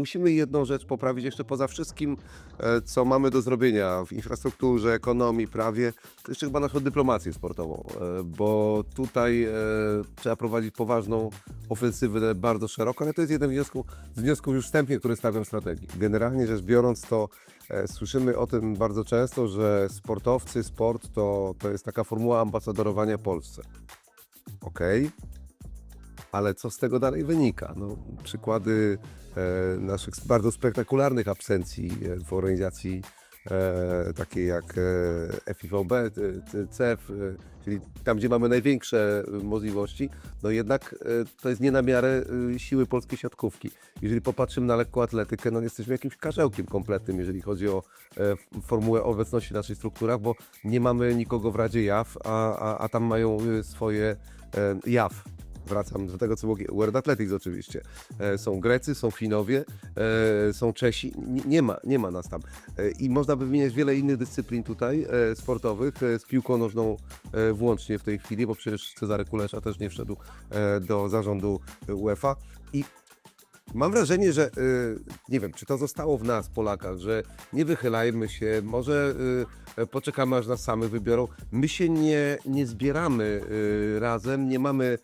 musimy jedną rzecz poprawić jeszcze poza wszystkim, e, co mamy do zrobienia w infrastrukturze, ekonomii, prawie, to jeszcze chyba naszą dyplomację sportową, e, bo tutaj e, trzeba prowadzić poważną ofensywę bardzo szeroko, ale to jest jeden wniosku, z wniosków już wstępnie, który stawiam w strategii. Generalnie rzecz biorąc, to słyszymy o tym bardzo często, że sportowcy, sport to, to jest taka formuła ambasadorowania Polsce. Okej, ale co z tego dalej wynika? No, przykłady e, naszych bardzo spektakularnych absencji e, w organizacji e, takiej jak e, FIVB, e, CEF, e, czyli tam, gdzie mamy największe e, możliwości, no jednak e, to jest nie na miarę siły polskiej siatkówki. Jeżeli popatrzymy na lekką atletykę, no jesteśmy jakimś karzełkiem kompletnym, jeżeli chodzi o e, formułę obecności w naszych strukturach, bo nie mamy nikogo w Radzie JAW, a, a, a tam mają swoje e, JAW. Wracam do tego, co było World Athletics oczywiście. E, Są Grecy, są Finowie, e, są Czesi. Nie, ma, nie ma nas tam. E, I można by wymieniać wiele innych dyscyplin tutaj sportowych, z piłką nożną włącznie w tej chwili, bo przecież Cezary Kulesza też nie wszedł do zarządu UEFA. I Mam wrażenie, że nie wiem, czy to zostało w nas, Polakach, że nie wychylajmy się, może poczekamy, aż nas samych wybiorą. My się nie, nie zbieramy razem, nie mamy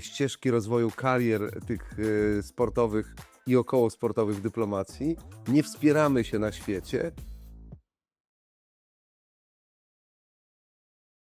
ścieżki rozwoju karier tych y, sportowych i około sportowych dyplomacji, nie wspieramy się na świecie